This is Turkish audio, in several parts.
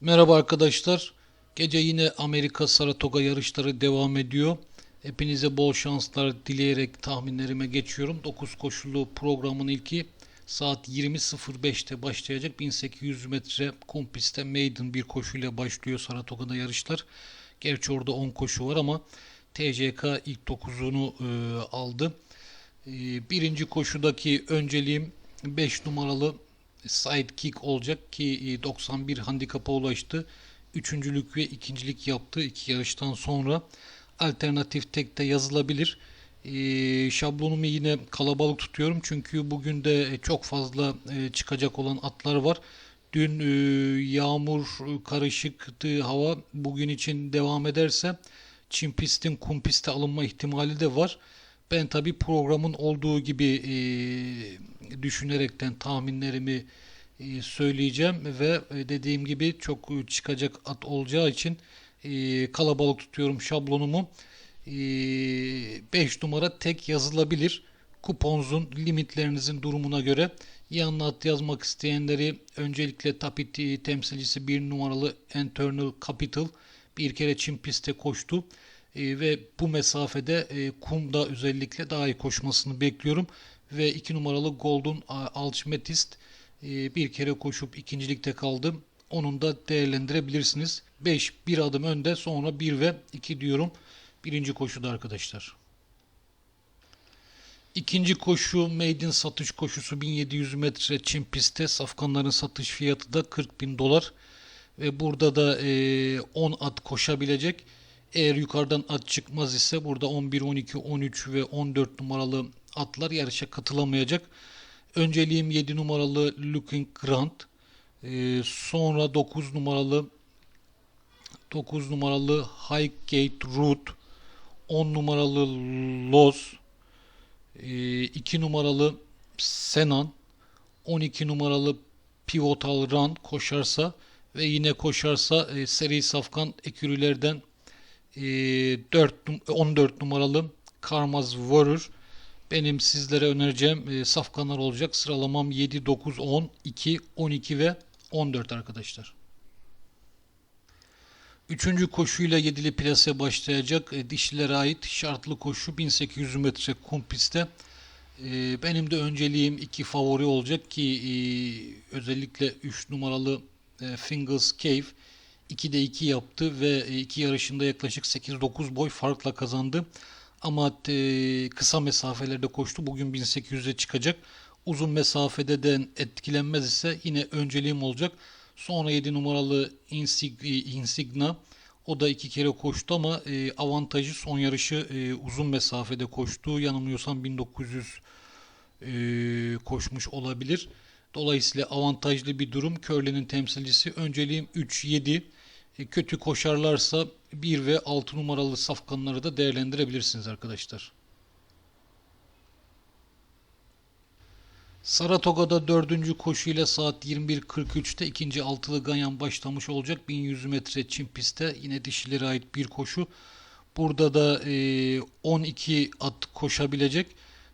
Merhaba arkadaşlar. Gece yine Amerika Saratoga yarışları devam ediyor. Hepinize bol şanslar dileyerek tahminlerime geçiyorum. 9 koşulu programın ilki saat 20.05'te başlayacak. 1800 metre kum pistte maiden bir koşuyla başlıyor Saratoga'da yarışlar. Gerçi orada 10 koşu var ama TCK ilk 9'unu e, aldı. E, birinci koşudaki önceliğim 5 numaralı sidekick olacak ki e, 91 handikapa ulaştı. Üçüncülük ve ikincilik yaptı iki yarıştan sonra. Alternatif tekte yazılabilir. E, şablonumu yine kalabalık tutuyorum çünkü bugün de çok fazla e, çıkacak olan atlar var. Dün e, yağmur karışıktı hava bugün için devam ederse çim pistin kum piste alınma ihtimali de var. Ben tabi programın olduğu gibi e, düşünerekten tahminlerimi e, söyleyeceğim ve e, dediğim gibi çok çıkacak at olacağı için e, kalabalık tutuyorum şablonumu. 5 numara tek yazılabilir. Kuponzun limitlerinizin durumuna göre yanına at yazmak isteyenleri öncelikle Tapiti temsilcisi 1 numaralı Eternal Capital bir kere çim pistte koştu. E, ve bu mesafede e, kumda özellikle daha iyi koşmasını bekliyorum. Ve 2 numaralı Golden Alchemist e, bir kere koşup ikincilikte kaldım. Onun da değerlendirebilirsiniz. 5 bir adım önde sonra 1 ve 2 diyorum. Birinci koşuda arkadaşlar. İkinci koşu maiden satış koşusu 1700 metre çim pistte. Safkanların satış fiyatı da 40 bin dolar. Ve burada da e, 10 at koşabilecek. Eğer yukarıdan at çıkmaz ise burada 11, 12, 13 ve 14 numaralı atlar yarışa katılamayacak. Önceliğim 7 numaralı Looking Grant. Ee, sonra 9 numaralı 9 numaralı Highgate Root. 10 numaralı Loz. Ee, 2 numaralı Senan. 12 numaralı Pivotal Run koşarsa ve yine koşarsa e, seri safkan ekürülerden e, 4 14 numaralı Karmaz Warrior benim sizlere önereceğim e, safkanlar olacak. Sıralamam 7, 9, 10, 2, 12 ve 14 arkadaşlar. Üçüncü koşuyla yedili plase başlayacak e, dişilere ait şartlı koşu 1800 metre kum pistte. E, benim de önceliğim iki favori olacak ki e, özellikle 3 numaralı e, Fingers Cave 2'de 2 yaptı ve 2 yarışında yaklaşık 8-9 boy farkla kazandı. Ama e, kısa mesafelerde koştu. Bugün 1800'e çıkacak. Uzun mesafede de etkilenmez ise yine önceliğim olacak. Sonra 7 numaralı Insig Insigna o da iki kere koştu ama e, avantajı son yarışı e, uzun mesafede koştu. Yanılmıyorsam 1900 e, koşmuş olabilir. Dolayısıyla avantajlı bir durum. Körle'nin temsilcisi. Önceliğim 3-7. E, kötü koşarlarsa 1 ve 6 numaralı safkanları da değerlendirebilirsiniz arkadaşlar. Saratoga'da dördüncü koşuyla saat 21.43'te ikinci altılı ganyan başlamış olacak. 1100 metre çim pistte yine dişilere ait bir koşu. Burada da 12 e, at koşabilecek.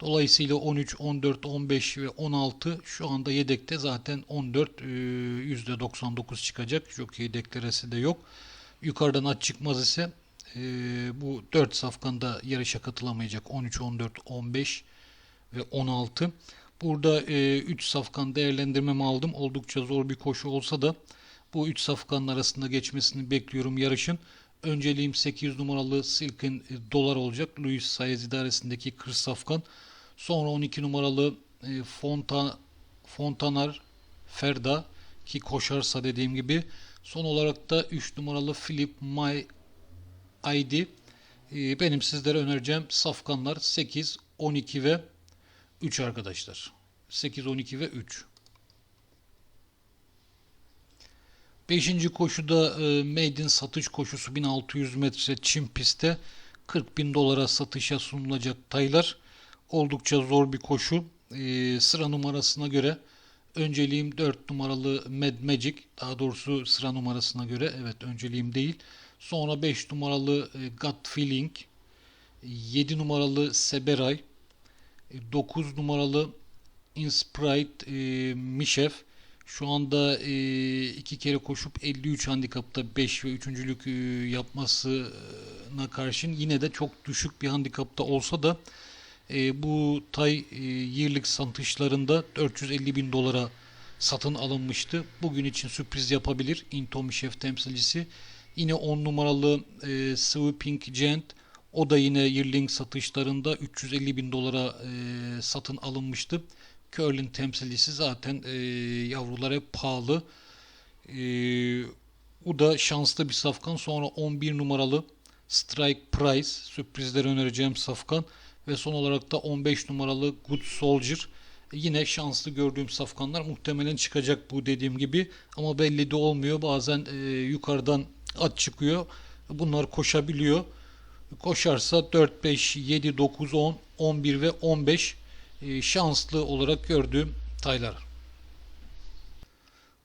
Dolayısıyla 13, 14, 15 ve 16 şu anda yedekte zaten 14 %99 e, çıkacak. Jockey deklaresi de yok. Yukarıdan at çıkmaz ise e, bu 4 safkanda yarışa katılamayacak. 13, 14, 15 ve 16. Burada 3 e, safkan değerlendirmemi aldım. Oldukça zor bir koşu olsa da bu 3 safkanın arasında geçmesini bekliyorum yarışın. Önceliğim 8 numaralı Silken dolar olacak. Louis Sayez idaresindeki 40 safkan. Sonra 12 numaralı e, Fonta, Fontanar Ferda ki koşarsa dediğim gibi. Son olarak da 3 numaralı Philip My ID. E, benim sizlere önereceğim safkanlar 8, 12 ve 3 arkadaşlar. 8, 12 ve 3. Beşinci koşuda e, Maiden satış koşusu 1600 metre çim pistte 40 bin dolara satışa sunulacak taylar. Oldukça zor bir koşu. E, sıra numarasına göre önceliğim 4 numaralı Mad Magic. Daha doğrusu sıra numarasına göre evet önceliğim değil. Sonra 5 numaralı e, Gut Feeling. 7 numaralı Seberay. 9 e, numaralı Insprite e, Mişev. Şu anda e, iki kere koşup 53 handikapta 5 ve üçüncülük e, yapmasına karşın yine de çok düşük bir handikapta olsa da e, bu tay e, yearlık satışlarında 450 bin dolara satın alınmıştı. Bugün için sürpriz yapabilir Intomi temsilcisi. Yine 10 numaralı e, Sweeping Giant o da yine yearling satışlarında 350 bin dolara e, satın alınmıştı. Curlin temsilcisi zaten e, yavrular hep pahalı. E, bu da şanslı bir safkan. Sonra 11 numaralı Strike Price sürprizleri önereceğim safkan. Ve son olarak da 15 numaralı Good Soldier. Yine şanslı gördüğüm safkanlar muhtemelen çıkacak bu dediğim gibi. Ama belli de olmuyor. Bazen e, yukarıdan at çıkıyor. Bunlar koşabiliyor. Koşarsa 4, 5, 7, 9, 10, 11 ve 15 e, şanslı olarak gördüğüm taylar.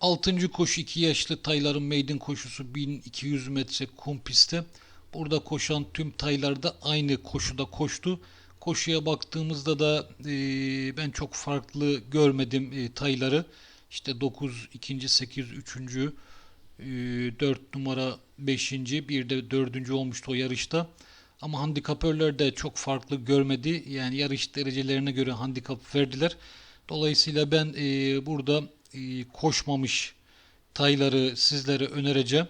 Altıncı koşu 2 yaşlı tayların maiden koşusu 1200 metre kum pistte. Burada koşan tüm taylar da aynı koşuda koştu. Koşuya baktığımızda da e, ben çok farklı görmedim e, tayları. İşte 9, 2. 8, 3. E, 4 numara 5. bir de 4. olmuştu o yarışta. Ama handikapörler de çok farklı görmedi. Yani yarış derecelerine göre handikap verdiler. Dolayısıyla ben e, burada e, koşmamış tayları sizlere önereceğim.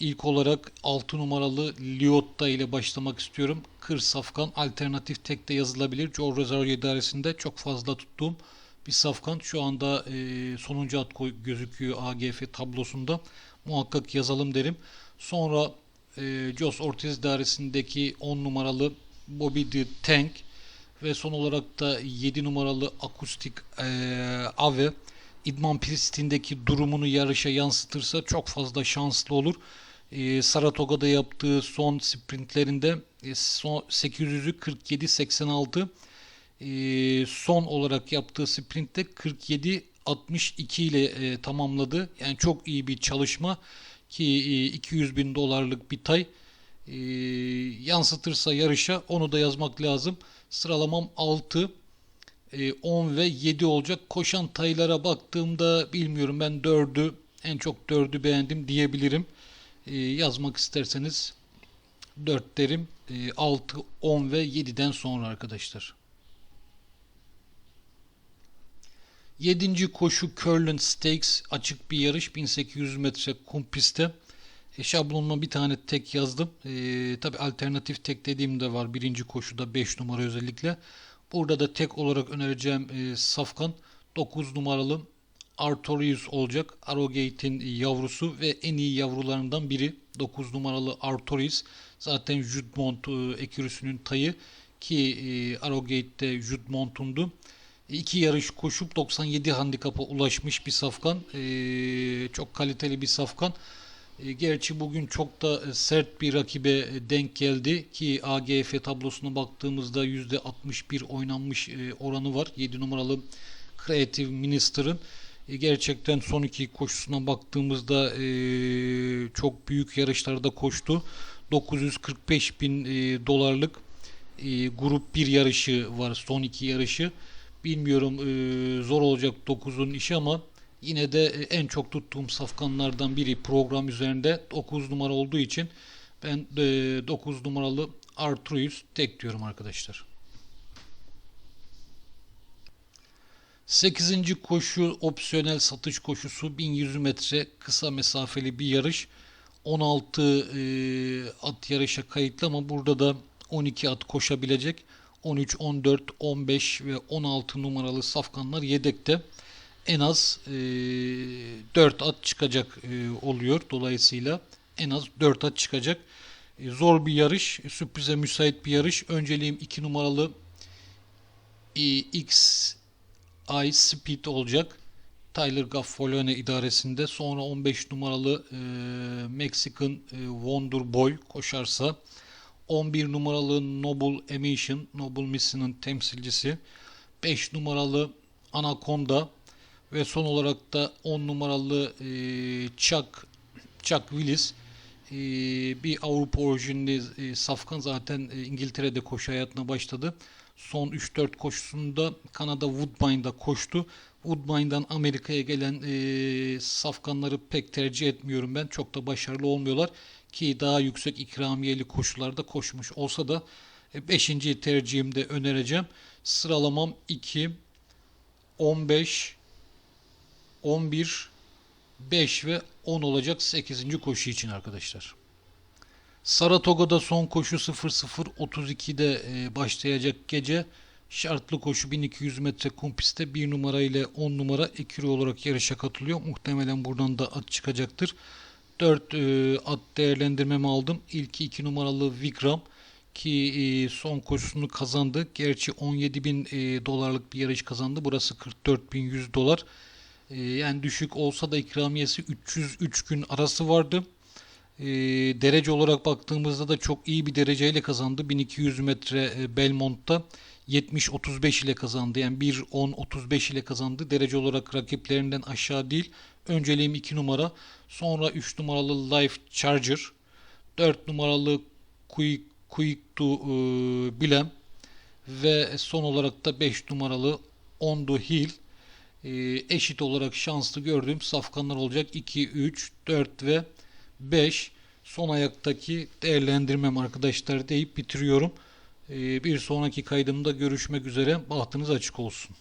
İlk olarak 6 numaralı Liotta ile başlamak istiyorum. Kır Safkan alternatif tekte yazılabilir. Joe Rosario idaresinde çok fazla tuttuğum bir safkan. Şu anda e, sonuncu at gözüküyor AGF tablosunda. Muhakkak yazalım derim. Sonra e, Jos Ortiz dairesindeki 10 numaralı Bobby the Tank ve son olarak da 7 numaralı akustik e, Ave İdman pistindeki durumunu yarışa yansıtırsa çok fazla şanslı olur. E, Saratoga'da yaptığı son sprintlerinde e, son 800'ü 47-86 e, son olarak yaptığı sprintte 47-62 ile e, tamamladı. Yani çok iyi bir çalışma ki 200 e, bin dolarlık bir tay e, yansıtırsa yarışa onu da yazmak lazım. Sıralamam 6, 10 e, ve 7 olacak. Koşan taylara baktığımda bilmiyorum ben 4'ü en çok 4'ü beğendim diyebilirim. Yazmak isterseniz 4 derim. 6, 10 ve 7'den sonra arkadaşlar. Yedinci koşu Curlin Stakes açık bir yarış 1800 metre kum pistte. E, şablonuma bir tane tek yazdım. E, Tabi alternatif tek dediğim de var birinci koşuda 5 numara özellikle. Burada da tek olarak önereceğim e, Safkan 9 numaralı Artorius olacak. Arrogate'in yavrusu ve en iyi yavrularından biri 9 numaralı Artorius. Zaten Judmont e, ekürüsünün tayı ki e, Arrogate'de Judmont'undu. İki yarış koşup 97 handikapa ulaşmış bir safkan. Ee, çok kaliteli bir safkan. Ee, gerçi bugün çok da sert bir rakibe denk geldi ki AGF tablosuna baktığımızda %61 oynanmış e, oranı var. 7 numaralı Creative Minister'ın. E, gerçekten son iki koşusuna baktığımızda e, çok büyük yarışlarda koştu. 945 bin e, dolarlık e, grup bir yarışı var son iki yarışı. Bilmiyorum e, zor olacak 9'un işi ama yine de e, en çok tuttuğum safkanlardan biri program üzerinde 9 numara olduğu için ben e, 9 numaralı Arturius tek diyorum arkadaşlar. 8. koşu opsiyonel satış koşusu 1100 metre kısa mesafeli bir yarış. 16 e, at yarışa kayıtlı ama burada da 12 at koşabilecek. 13, 14, 15 ve 16 numaralı safkanlar yedekte. En az e, 4 at çıkacak e, oluyor. Dolayısıyla en az 4 at çıkacak. E, zor bir yarış. Sürprize müsait bir yarış. Önceliğim 2 numaralı e, X I Speed olacak. Tyler Gaffolone idaresinde. Sonra 15 numaralı e, Mexican e, Wonder Boy koşarsa 11 numaralı Noble Emission, Noble Mission'ın temsilcisi. 5 numaralı Anaconda ve son olarak da 10 numaralı e, Chuck, Chuck Willis e, bir Avrupa orijinli e, safkan zaten e, İngiltere'de koşu hayatına başladı. Son 3-4 koşusunda Kanada Woodbine'da koştu. Woodbine'dan Amerika'ya gelen e, safkanları pek tercih etmiyorum ben. Çok da başarılı olmuyorlar ki daha yüksek ikramiyeli koşularda koşmuş olsa da 5. tercihimde önereceğim. Sıralamam 2, 15, 11, 5 ve 10 olacak 8. koşu için arkadaşlar. Saratoga'da son koşu 00.32'de e, başlayacak gece. Şartlı koşu 1200 metre kum pistte 1 numara ile 10 numara ekürü olarak yarışa katılıyor. Muhtemelen buradan da at çıkacaktır. 4 e, at değerlendirmemi aldım. İlki 2 numaralı Vikram ki e, son koşusunu kazandı. Gerçi 17 bin e, dolarlık bir yarış kazandı. Burası 44 bin 100 dolar. E, yani düşük olsa da ikramiyesi 303 gün arası vardı. E, derece olarak baktığımızda da çok iyi bir dereceyle kazandı. 1200 metre e, Belmont'ta 70-35 ile kazandı. Yani 1-10-35 ile kazandı. Derece olarak rakiplerinden aşağı değil. Önceliğim 2 numara. Sonra 3 numaralı Life Charger. 4 numaralı Quick, Quick to e, Bilem. Ve son olarak da 5 numaralı On the Hill. E, eşit olarak şanslı gördüğüm safkanlar olacak. 2, 3, 4 ve 5. Son ayaktaki değerlendirmem arkadaşlar deyip bitiriyorum. E, bir sonraki kaydımda görüşmek üzere. Bahtınız açık olsun.